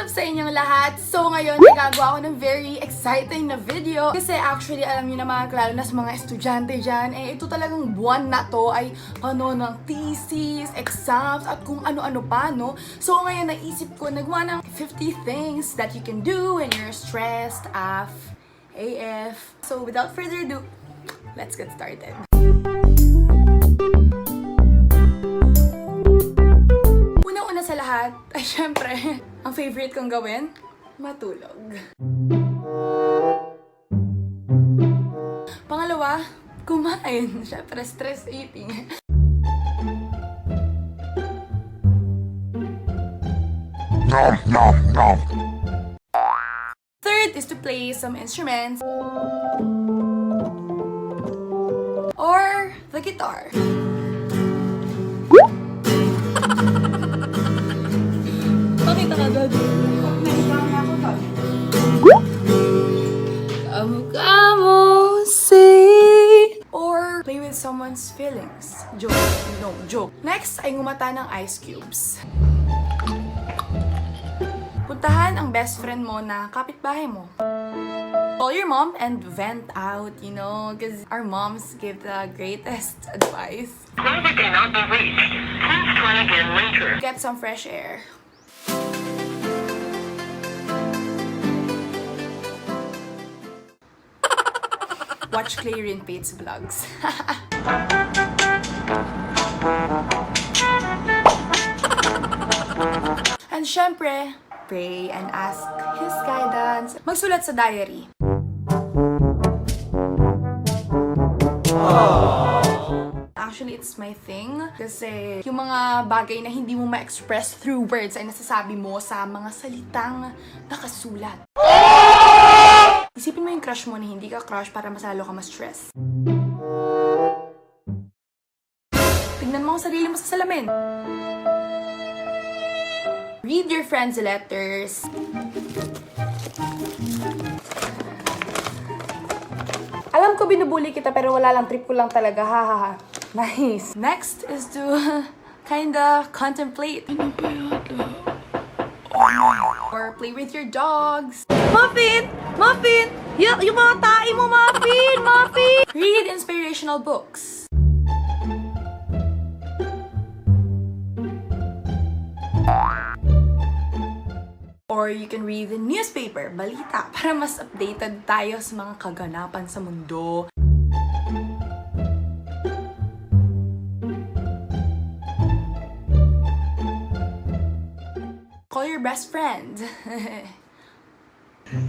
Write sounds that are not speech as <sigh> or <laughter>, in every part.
up sa inyong lahat? So ngayon, nagagawa ako ng very exciting na video. Kasi actually, alam niyo naman, lalo na sa mga estudyante dyan, eh ito talagang buwan na to ay ano ng thesis, exams, at kung ano-ano pa, no? So ngayon, naisip ko, nagawa ng 50 things that you can do when you're stressed, af, AF. So without further ado, let's get started. Lahat, <laughs> ay syempre, ang favorite kong gawin, matulog. Pangalawa, kumain. <laughs> Syempre, stress eating. Nom nom nom. Third is to play some instruments. Or the guitar. Kamukha mo say Or play with someone's feelings. Joke. No, joke. Next ay ngumata ng ice cubes. Puntahan ang best friend mo na kapitbahay mo. Call your mom and vent out, you know, because our moms give the greatest <laughs> advice. Number cannot be reached. Please try again later. Get some fresh air. Watch Clarion Pate's vlogs. <laughs> and syempre, pray and ask His guidance. Magsulat sa diary. Actually, it's my thing. Kasi yung mga bagay na hindi mo ma-express through words ay nasasabi mo sa mga salitang nakasulat. Isipin mo yung crush mo na hindi ka crush para mas lalo ka ma-stress. Tignan mo ang sarili mo sa salamin. Read your friends' letters. Alam ko binubuli kita pero wala lang trip ko lang talaga. Ha ha ha. Nice. Next is to <laughs> kinda contemplate. Or play with your dogs. Muffin! Muffin! Y- yung mga tae mo, Muffin! <laughs> Muffin! Read inspirational books. Or you can read the newspaper, balita, para mas updated tayo sa mga kaganapan sa mundo. Your best friend. <laughs>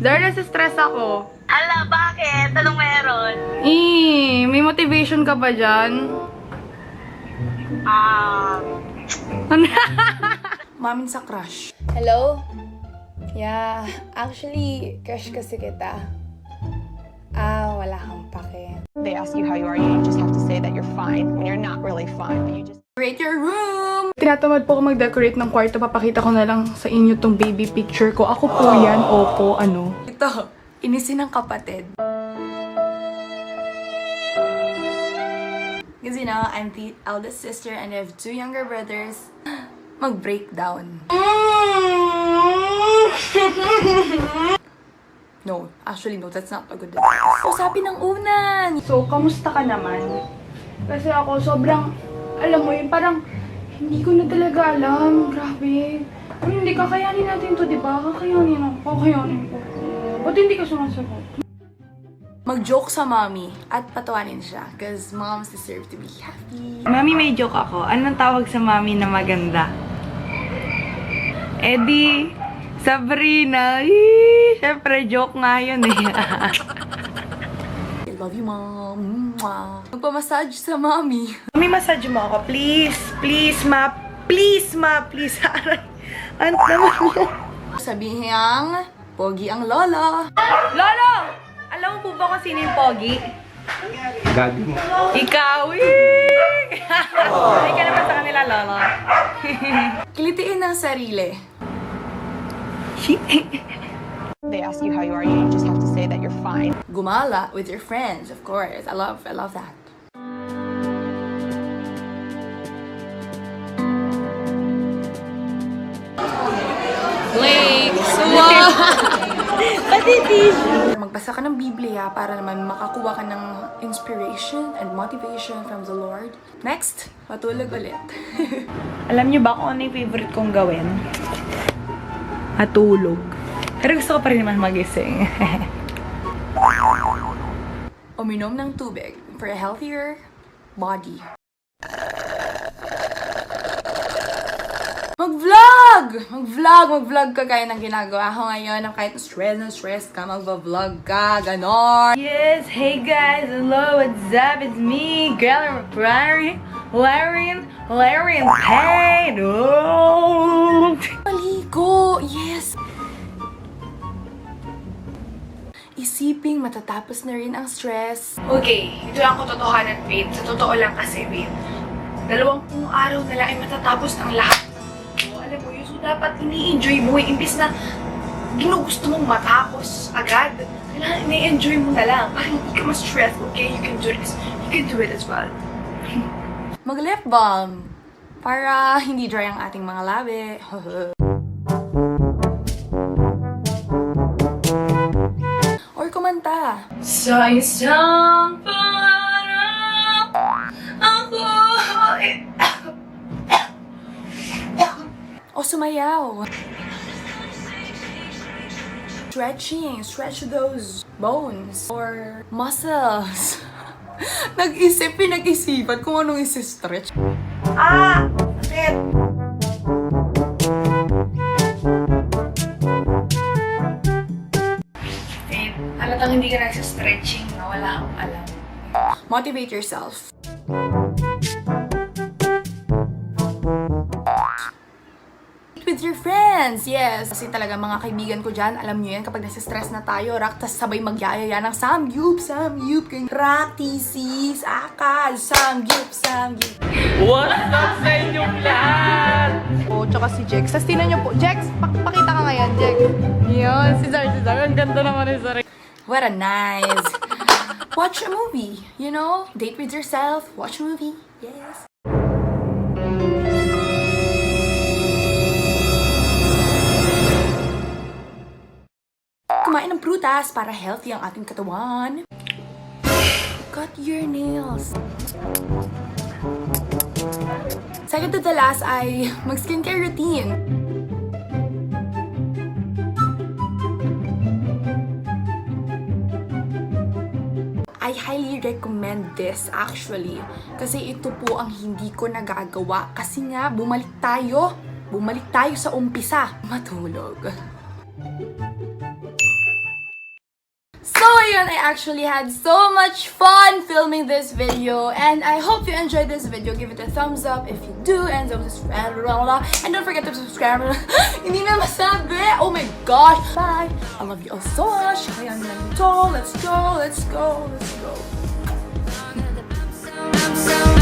Dar, nasa-stress ako. Ala, bakit? Anong meron? Eh, may motivation ka ba dyan? Um, <laughs> Mamin sa crush. Hello? Yeah, actually, crush kasi kita. Ah, wala kang pake. They ask you how you are, you just have to say that you're fine when you're not really fine, but you just Rate your room! Tinatamad po ako mag-decorate ng kwarto. Papakita ko na lang sa inyo tong baby picture ko. Ako po yan. Opo, ano. Ito, inisin ng kapatid. Because you know, I'm the eldest sister and I have two younger brothers. <gasps> Mag-breakdown. <laughs> No, actually no, that's not a good advice. Usapin ng unan! So, kamusta ka naman? Kasi ako sobrang, alam mo yun, parang hindi ko na talaga alam. Grabe. Pero hindi kakayanin natin to, di ba? Kakayanin ako. Kakayanin ko. Ba't hindi ka sumasagot? Mag-joke sa mommy at patawanin siya. Because moms deserve to be happy. Mami, may joke ako. Anong tawag sa mami na maganda? Eddie, Sabrina. Eee, syempre, joke nga yun eh. <laughs> Love you, mom. Magpamassage sa mommy. Mami, <laughs> massage mo ako. Please, please, ma. Please, ma. Please. <laughs> Aray. Ano naman yan? Sabihin ang pogi ang lola. Lolo! Alam mo po ba kung sino yung pogi? Gagi mo. Ikaw! eh. <laughs> Ay ka naman sa kanila, Lolo. Kilitiin ang sarili. they ask you how you are, you just have to fine. Gumala with your friends, of course. I love, I love that. Flakes! <laughs> Pati tissue. Magbasa ka ng Biblia para naman makakuha ka ng inspiration and motivation from the Lord. Next, matulog ulit. <laughs> Alam niyo ba kung ano yung favorite kong gawin? Matulog. Pero gusto ko pa rin naman magising. <laughs> Uminom ng tubig for a healthier body. Mag-vlog! Mag-vlog! Mag-vlog ka kaya ng ginagawa ko ngayon. Ang kahit stress na stress ka, mag-vlog ka. Ganon. yes, hey guys, hello, what's up? It's me, girl, Larry, Larry, Larry, Payne. Oh. Maligo! Yes! Isiping matatapos na rin ang stress. Okay, ito lang katotohanan, babe. Sa totoo lang kasi, babe. Dalawampung araw na lang ay matatapos ng lahat. So, alam mo yun, so dapat ini-enjoy mo. eh. Imbis na ginugusto mong matapos agad, kailangan ini-enjoy mo na lang. Para hindi ka ma-stress, okay? You can do this. You can do it as well. Mag-lip balm. Para hindi dry ang ating mga labi. <laughs> kumanta. Sa isang pangarap, ako ay... O sumayaw. Stretching. Stretch those bones or muscles. <laughs> Nag-isip, pinag-isipan kung anong isi-stretch. Ah! Sakit! Babe, halatang hindi ka nagsistretching na wala kang alam. Motivate yourself. With your friends, yes. Kasi talaga mga kaibigan ko dyan, alam nyo yan, kapag nasa-stress na tayo, rak, tas sabay magyayaya ng samgyup, samgyup, kay rak, tisis, akal, samgyup, samgyup. What's up sa inyong lahat? Po, tsaka si Jex. Tapos tinan niyo po, Jex, pak pakita ka ngayon, Jex. Yun, si Zar, si Zar. Ang ganda naman ni Zar. What a nice. <laughs> Watch a movie, you know? Date with yourself, watch a movie. Yes. Kumain ng prutas para healthy ang ating katawan. Cut your nails. Second to the last ay mag-skincare routine. This actually. Kasi ito po ang hindi ko nagagawa. Kasi nga, bumalik tayo. Bumalik tayo sa umpisa. Matulog. So, ayun, I actually had so much fun filming this video. And I hope you enjoyed this video. Give it a thumbs up if you do. And don't. And don't forget to subscribe. <laughs> Hindi na masabi. Oh my gosh. Bye. I love you all so much. Kaya na Let's go. Let's go. Let's go. Let's go.